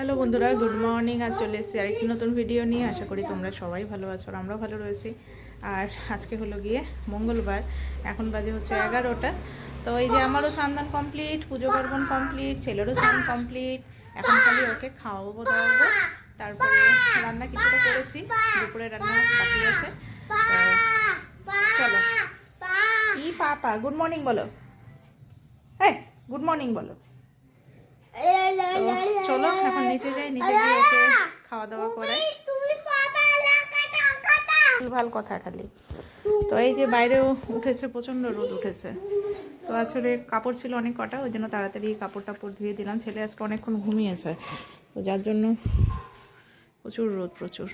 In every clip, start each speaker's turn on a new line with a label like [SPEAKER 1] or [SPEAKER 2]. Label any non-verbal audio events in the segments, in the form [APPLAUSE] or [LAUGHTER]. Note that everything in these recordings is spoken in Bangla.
[SPEAKER 1] হ্যালো বন্ধুরা, গুড মর্নিং। আর চলে এসেছি আরেকটি নতুন ভিডিও নিয়ে। আশা করি তোমরা সবাই ভালো আছো আর আমরাও ভালো রয়েছি। আর আজকে হলো গিয়ে মঙ্গলবার। এখন বাজে হচ্ছে এগারোটা। তো এই যে আমারও স্নান কমপ্লিট পুজো পার্বণ কমপ্লিট ছেলেরও স্নান কমপ্লিট এখন খালি ওকে খাওয়াবো, দাওয়াবো। তারপরে রান্না কিছুটা করেছি। দুপুরে রান্না বাকি আছে। চলো। কি পাপা? গুড মর্নিং বলো। হ্যাঁ গুড মর্নিং বলো। তো চলো এখন নিচে যাই নিচে গিয়ে ওকে খাওয়া দাওয়া করাই ভালো কথা খালি। তো এই যে বাইরেও উঠেছে প্রচণ্ড রোদ উঠেছে। তো আসলে কাপড় ছিল অনেক কটা ওই জন্য তাড়াতাড়ি কাপড় টাপড় ধুয়ে দিলাম। ছেলে আজকে অনেকক্ষণ ঘুমিয়েছে তো যার জন্য প্রচুর রোদ প্রচুর।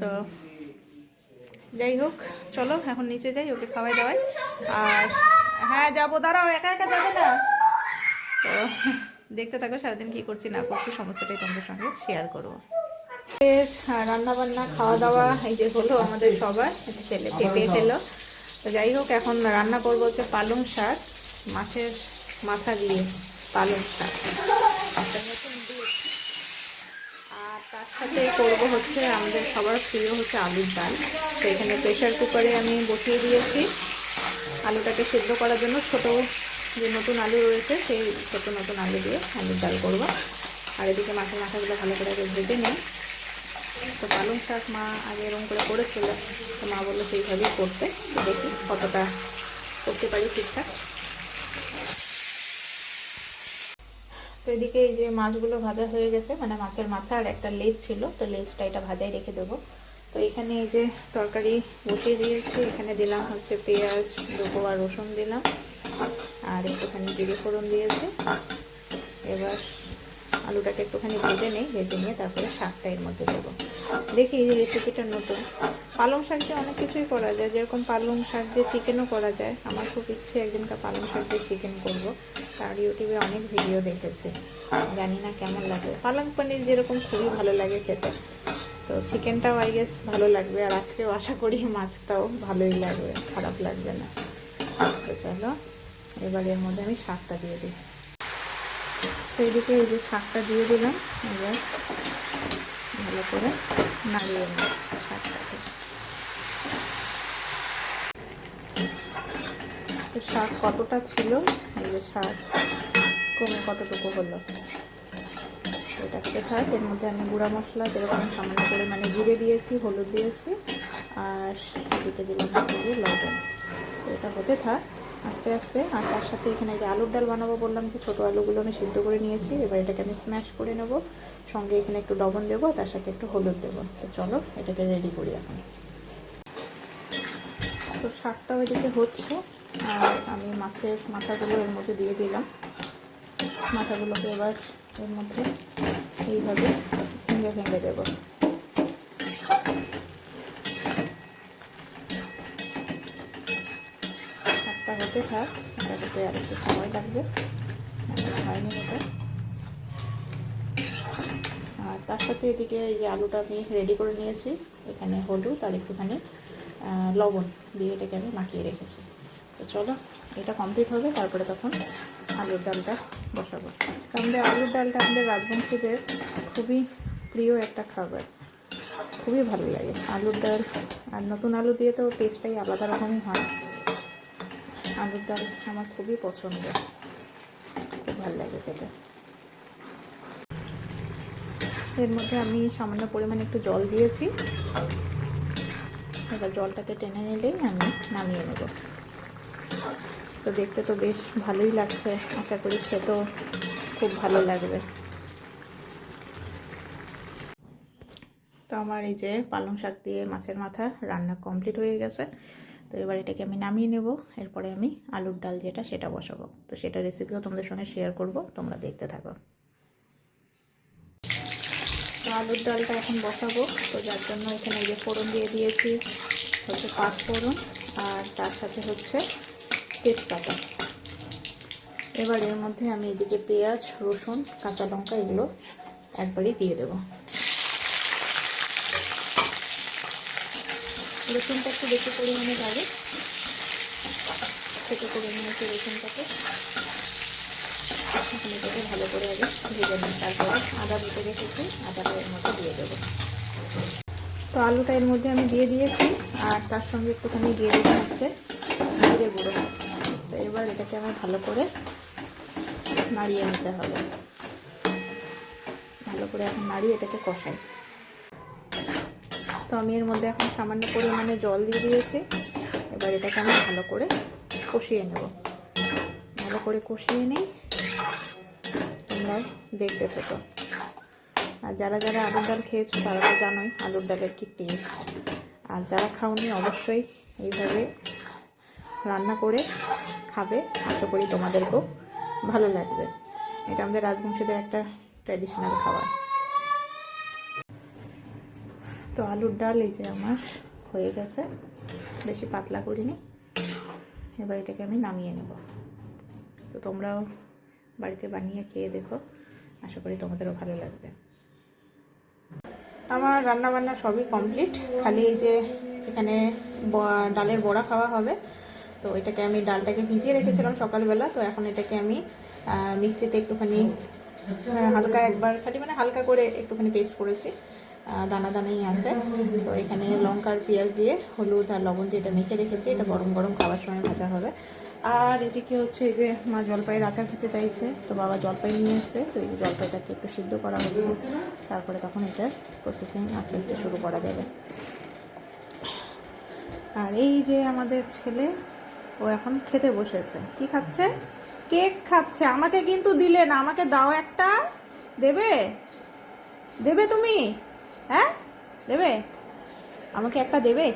[SPEAKER 1] তো যাই হোক চলো এখন নিচে যাই ওকে খাওয়াই দাওয়াই। আর হ্যাঁ যাব, দাঁড়াও, একা একা যাবে না। তো, দেখতে থাকো সারাদিন কি করছি, না করছি, সমস্তটাই তোমাদের সঙ্গে শেয়ার করব। রান্না বান্না খাওয়া দাওয়া এই যে হলো আমাদের সবার ছেলে পেঁপে খেলো তো যাই হোক, এখন রান্না করব হচ্ছে পালং শাক, মাছের মাথা দিয়ে পালং শাক। আর তার সাথে করব হচ্ছে আমাদের সবার প্রিয় হচ্ছে আলুর ডাল। তো এখানে প্রেশার কুকারে আমি বসিয়ে দিয়েছি। আলুটাকে সেদ্ধ করার জন্য ছোট যে নতুন আলু রয়েছে, সেই ছোট নতুন আলু দিয়ে আলুর ডাল করব। আর এদিকে মাছের মাথাগুলো ভালো করে আগে ভেজে নিই। তো পালং শাক মা আগে এরকম করে করেছিল, তো মা বলল সেইভাবেই করতে। দেখি কতটা করতে পারি ঠিকঠাক। তো এদিকে এই যে মাছগুলো ভাজা হয়ে গেছে মানে মাছের মাথা আর একটা লেজ ছিল, তো লেজটা এটা ভাজাই রেখে দেবো। তো এখানে এই যে তরকারি বসিয়ে দিয়েছি, এখানে দিলাম হচ্ছে পেঁয়াজ দুটো আর রসুন দিলাম। আর একটুখানি জিরে ফোড়ন দিয়েছি। এবার আলুটাকে একটুখানি ভেজে নেই, ভেজে নিয়ে তারপরে শাকটা এর মধ্যে দেবো। দেখি এই রেসিপিটা নতুন। পালং শাক দিয়ে অনেক কিছুই করা যায়, যেরকম পালং শাক দিয়ে চিকেনও করা যায়। আমার খুব ইচ্ছে একদিনকার পালং শাক দিয়ে চিকেন করব। তার ইউটিউবে অনেক ভিডিও দেখেছি। জানি না কেমন লাগে। পালং পনির যেরকম খুবই ভালো লাগে খেতে। তো চিকেনটাও আই গেস ভালো লাগবে। আর আজকেও আশা করি মাছটাও ভালোই লাগবে, খারাপ লাগবে না। তো চলো, এবার এর মধ্যে আমি শাকটা দিয়ে দিই। তো এদিকে এই যে শাকটা দিয়ে দিলাম, এবার ভালো করে নাড়িয়ে নিই শাকটাকে। তো শাক কতটা ছিল? এই যে শাক, কমে কতটুকু হলো? এটা খেতে এর মধ্যে আমি গুঁড়া মশলা, যেরকম সামান্য পরিমাণে জিরে দিয়েছি, হলুদ দিয়েছি, আর দিতে দিলাম হচ্ছে লবণ। তো এটা হতে থাক, আস্তে আস্তে। আর তার সাথে এখানে যে আলুর ডাল বানাবো বললাম, যে ছোটো আলুগুলো আমি সিদ্ধ করে নিয়েছি, এবার এটাকে আমি স্ম্যাশ করে নেব। সঙ্গে এখানে একটু লবণ দেবো তার সাথে একটু হলুদ দেবো। তো চলো, এটাকে রেডি করি এখন। তো শাকটাও এদিকে হচ্ছে, আর আমি মাছের মাথাগুলো এর মধ্যে দিয়ে দিলাম। মাথাগুলোকে এবার এর মধ্যে এইভাবে ভেঙে ভেঙে দেবো। শাকটা হতে থাক এটাতে আর একটু সময় লাগবে। হয়নি এটা আর তার সাথে এদিকে এই যে আলুটা আমি রেডি করে নিয়েছি, এখানে হলুদ আর একটুখানি লবণ দিয়ে এটাকে আমি মাখিয়ে রেখেছি। তো চলো, এটা কমপ্লিট হবে, তারপরে তখন আলুর ডালটা বসাবো। আমাদের আলুর ডালটা আমাদের রাজবংশীদের খুবই প্রিয় একটা খাবার। খুবই ভালো লাগে আলুর ডাল। আর নতুন আলু দিয়ে তো টেস্টটাই আলাদা রকমই হয়। আলুর ডাল আমার খুবই পছন্দ। খুব ভালো লাগে খেতে। এর মধ্যে আমি সামান্য পরিমাণে একটু জল দিয়েছি। এবার জলটাকে টেনে নিলেই আমি নামিয়ে নেব। তো দেখতে তো বেশ ভালোই লাগছে। আশা করি খেতেও খুব ভালো লাগবে। তো আমার এই যে পালং শাক দিয়ে মাছের মাথা রান্না কমপ্লিট হয়ে গেছে। তো এবার এটাকে আমি নামিয়ে নেব। এরপরে আমি আলুর ডাল যেটা, সেটা বসাবো। তো সেটা রেসিপিও তোমাদের সঙ্গে শেয়ার করব। তোমরা দেখতে থাকো। তো আলুর ডালটা এখন বসাবো। তো যার জন্য এখানে এই যে ফোড়ন দিয়ে দিয়েছি। হচ্ছে পাঁচ ফোড়ন। আর তার সাথে হচ্ছে তেজপাতা। এবার এর মধ্যে আমি এদিকে পেঁয়াজ, রসুন, কাঁচা লঙ্কা এগুলো একবারই দিয়ে দেবো। রসুনটা একটু বেশি পরিমাণে লাগে। ছোটো করে নিয়েছি রসুনটাকে। এটাকে ভালো করে আগে ভেজে নিই। তারপরে আদা বেটে রেখেছি, আদাটা এর মধ্যে দিয়ে দেবো। তো আলুটা এর মধ্যে আমি দিয়ে দিয়েছি, আর তার সঙ্গে একটুখানি দিয়ে দিতে হচ্ছে গুঁড়ো। তো এবার এটাকে আমার ভালো করে নাড়িয়ে নিতে হবে। ভালো করে এখন নাড়িয়ে এটাকে কষাই। তো আমি এর মধ্যে এখন সামান্য পরিমাণে জল দিয়ে দিয়েছি। এবার এটাকে আমি ভালো করে কষিয়ে নেব। ভালো করে কষিয়ে নিই। তোমরা দেখতে থেকো আর যারা যারা আলুর ডাল খেয়েছো, তারা তো জানোই আলুর ডালের কি টেস্ট আর যারা খাওনি, অবশ্যই এইভাবে রান্না করে খাবে, আশা করি তোমাদেরকেও ভালো লাগবে। এটা আমাদের রাজবংশীদের একটা ট্র্যাডিশনাল খাবার। তো আলুর ডাল এই যে আমার হয়ে গেছে, বেশি পাতলা করিনি। এবার এটাকে আমি নামিয়ে নেব। তো তোমরাও বাড়িতে বানিয়ে খেয়ে দেখো, আশা করি তোমাদেরও ভালো লাগবে। আমার রান্না বান্না সবই কমপ্লিট খালি এই যে এখানে ডালের বড়া খাওয়া হবে। তো এটাকে আমি ডালটাকে ভিজিয়ে রেখেছিলাম সকালবেলা, তো এখন এটাকে আমি মিক্সিতে একটুখানি হালকা একবার খালি মানে হালকা করে একটুখানি পেস্ট করেছি। দানা দানাই আছে। তো এখানে লঙ্কার পেঁয়াজ দিয়ে হলুদ আর লবণ দিয়ে এটা মেখে রেখেছি। এটা গরম গরম খাওয়ার সময় ভাজা হবে। আর এদিকে হচ্ছে এই যে মা জলপাইয়ের আচার খেতে চাইছে, তো বাবা জলপাই নিয়ে এসছে। তো এই যে জলপাইটাকে একটু সিদ্ধ করা হচ্ছে। তারপরে তখন এটার প্রসেসিং আস্তে আস্তে শুরু করা যাবে। আর এই যে আমাদের ছেলে ও এখন খেতে বসেছে। কি খাচ্ছে? কেক খাচ্ছে। আমাকে কিন্তু দিলে না, আমাকে দাও একটা। দেবে? দেবে তুমি? হ্যাঁ? দেবে? আমাকে একটা দেবে?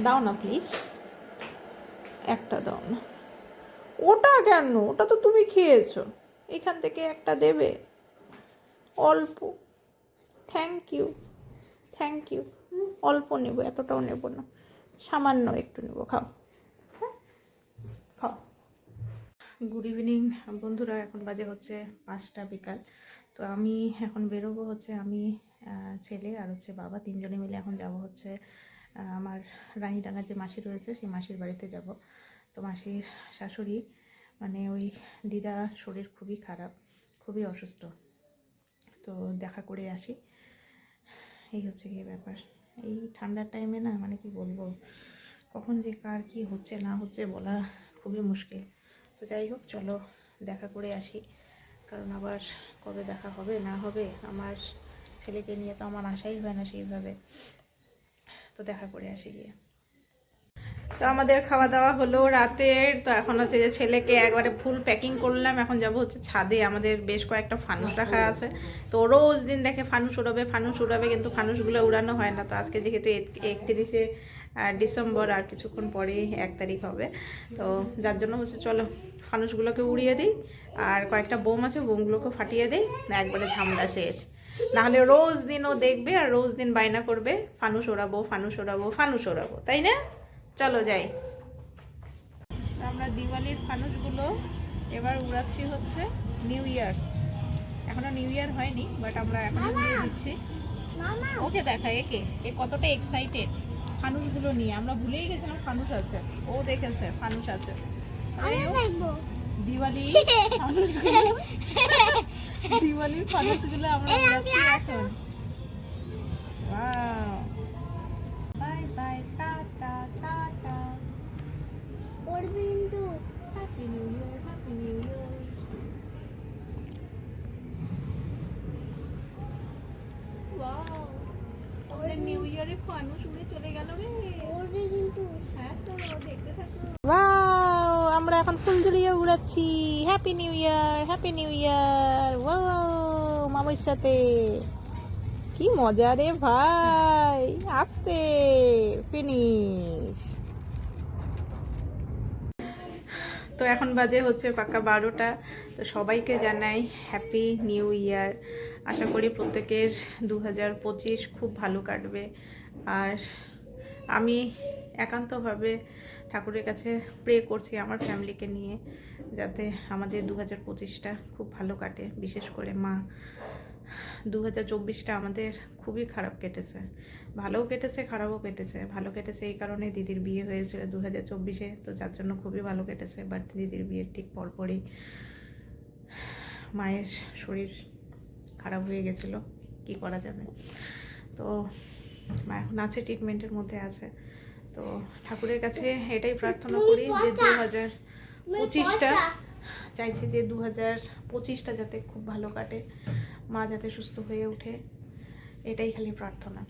[SPEAKER 1] দাও না প্লিজ একটা দাও না। ওটা কেন? ওটা তো তুমি খেয়েছো। এখান থেকে একটা দেবে। অল্প। থ্যাংক ইউ থ্যাংক ইউ অল্প নেব, এতটাও নেব না। সামান্য একটু নেব, খাও হ্যাঁ? খাও গুড ইভিনিং বন্ধুরা, এখন বাজে হচ্ছে পাঁচটা বিকাল। তো আমি এখন বেরোবো হচ্ছে আমি ছেলে আর হচ্ছে বাবা, তিনজনে মিলে এখন যাব হচ্ছে আমার রানীডাঙ্গার যে মাসি রয়েছে, সেই মাসির বাড়িতে যাব। তো মাসির শাশুড়ি মানে ওই দিদা শরীর খুবই খারাপ, খুবই অসুস্থ। তো দেখা করে আসি। এই হচ্ছে গিয়ে ব্যাপার। এই ঠান্ডার টাইমে না মানে কি বলব, কখন যে কার কি হচ্ছে না হচ্ছে বলা খুবই মুশকিল। যাই হোক, চলো দেখা করে আসি। কারণ আবার কবে দেখা হবে, না হবে, আমার ছেলেকে নিয়ে তো আমার আশাই হয় না সেইভাবে। তো দেখা করে আসি গিয়ে। তো আমাদের খাওয়া দাওয়া হলো রাতের। তো এখন হচ্ছে যে ছেলেকে একবারে ফুল প্যাকিং করলাম। এখন যাব হচ্ছে ছাদে। আমাদের বেশ কয়েকটা ফানুস রাখা আছে। তো রোজ দিন দেখে ফানুস উড়াবে ফানুস উড়াবে, কিন্তু ফানুসগুলো উড়ানো হয় না। তো আজকে যেহেতু একত্রিশে ডিসেম্বর আর কিছুক্ষণ পরেই এক তারিখ হবে। তো যার জন্য হচ্ছে চলো ফানুসগুলোকে উড়িয়ে দিই আর কয়েকটা বোম আছে বোমগুলোকে ফাটিয়ে দিই একবারে ঝামলা শেষ। নাহলে রোজ দিন ও দেখবে আর রোজ দিন বায়না করবে ফানুস ওড়াবো ফানুস ওড়াবো ফানুস ওড়াবো তাই না? চলো যাই। আমরা দিওয়ালির ফানুসগুলো এবার উড়াচ্ছি হচ্ছে নিউ ইয়ার। এখনও নিউ ইয়ার হয়নি বাট আমরা এখন দিচ্ছি। ওকে দেখা একে এ কতটা এক্সাইটেড ফানুসগুলো নিয়ে আমরা ভুলেই গেছিলাম ফানুস আছে। ও দেখেছে ফানুস আছে। দিওয়ালি [LAUGHS] ফানুসগুলো দিওয়ালির ফানুসগুলো আমরা এখন wow bye bye tata tata happy new year happy new year wow আমাদের ফানুস উড়ে চলে গেল রে। হ্যাঁ তো দেখতে থাকো। ওয়াও আমরা এখন ফুলঝুরিয়ে উড়াচ্ছি। Happy new year happy new year wow মামার সাথে। কি মজা রে ভাই। আসতে ফিনিশ তো এখন বাজে হচ্ছে পাক্কা বারোটা। তো সবাইকে জানাই হ্যাপি নিউ ইয়ার আশা করি প্রত্যেকের দু হাজার পঁচিশ খুব ভালো কাটবে। আর আমি একান্তভাবে ঠাকুরের কাছে প্রে করছি আমার ফ্যামিলিকে নিয়ে যাতে আমাদের দু হাজার পঁচিশটা খুব ভালো কাটে। বিশেষ করে মা দু হাজার চব্বিশটা আমাদের খুবই খারাপ কেটেছে। ভালোও কেটেছে, খারাপও কেটেছে। ভালো কেটেছে এই কারণে দিদির বিয়ে হয়েছিল দু হাজার চব্বিশে, তো যার জন্য খুবই ভালো কেটেছে। বাট দিদির বিয়ের ঠিক পরপরই মায়ের শরীর খারাপ হয়ে গেছিল কি করা যাবে? তো মা এখন আছে ট্রিটমেন্টের মধ্যে আছে। তো ঠাকুরের কাছে এটাই প্রার্থনা করি যে দু হাজার পঁচিশটা চাইছি যে দু হাজার পঁচিশটা যাতে খুব ভালো কাটে মা যাতে সুস্থ হয়ে ওঠে এটাই খালি প্রার্থনা।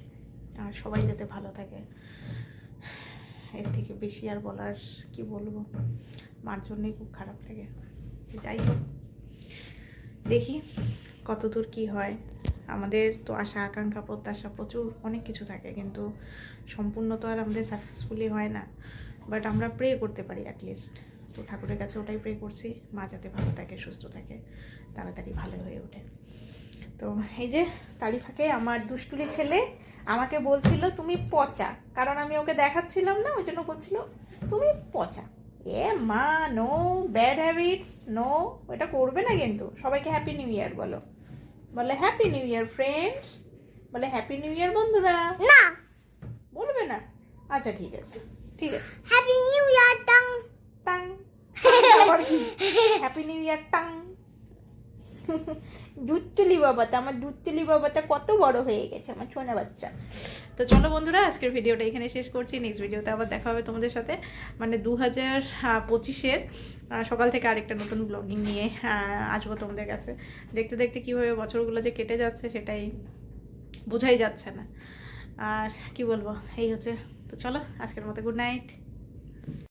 [SPEAKER 1] আর সবাই যাতে ভালো থাকে। এর থেকে বেশি আর বলার কি বলব? মার জন্যই খুব খারাপ লাগে। যাই হোক দেখি কতদূর কি হয়? আমাদের তো আশা, আকাঙ্ক্ষা, প্রত্যাশা প্রচুর, অনেক কিছু থাকে কিন্তু সম্পূর্ণ তো আর আমাদের সাকসেসফুলি হয় না। বাট আমরা প্রে করতে পারি অ্যাটলিস্ট তো ঠাকুরের কাছে ওটাই প্রে করছি, মা যাতে ভালো থাকে, সুস্থ থাকে, তাড়াতাড়ি ভালো হয়ে ওঠে। তো এই যে তারই ফাঁকে আমার দুষ্টুলি ছেলে আমাকে বলছিল, তুমি পচা। কারণ আমি ওকে দেখাচ্ছিলাম না, ওই জন্য বলছিল, তুমি পচা। এ মা নো ব্যাড হ্যাবিটস নো এটা করবে না কিন্তু। সবাইকে হ্যাপি নিউ ইয়ার বলো। বলে হ্যাপি নিউ ইয়ার ফ্রেন্ডস বলে হ্যাপি নিউ ইয়ার বন্ধুরা.
[SPEAKER 2] না।
[SPEAKER 1] বলবে না? আচ্ছা ঠিক আছে। ঠিক আছে।
[SPEAKER 2] হ্যাপি নিউ ইয়ার টাং।
[SPEAKER 1] টাং। Happy new year tongue. [LAUGHS] দুধতুলি বাবাটা আমার দুধতুলি বাবাটা কত বড় হয়ে গেছে আমার ছোনা বাচ্চা। তো চলো বন্ধুরা, আজকের ভিডিওটা এখানে শেষ করছি। নেক্সট ভিডিওতে আবার দেখা হবে তোমাদের সাথে। মানে দু হাজার পঁচিশের সকাল থেকে আরেকটা নতুন ব্লগিং নিয়ে আসব তোমাদের কাছে। দেখতে দেখতে কীভাবে বছরগুলো যে কেটে যাচ্ছে সেটাই বোঝাই যাচ্ছে না। আর কি বলব, এই হচ্ছে। তো চলো, আজকের মতো গুড নাইট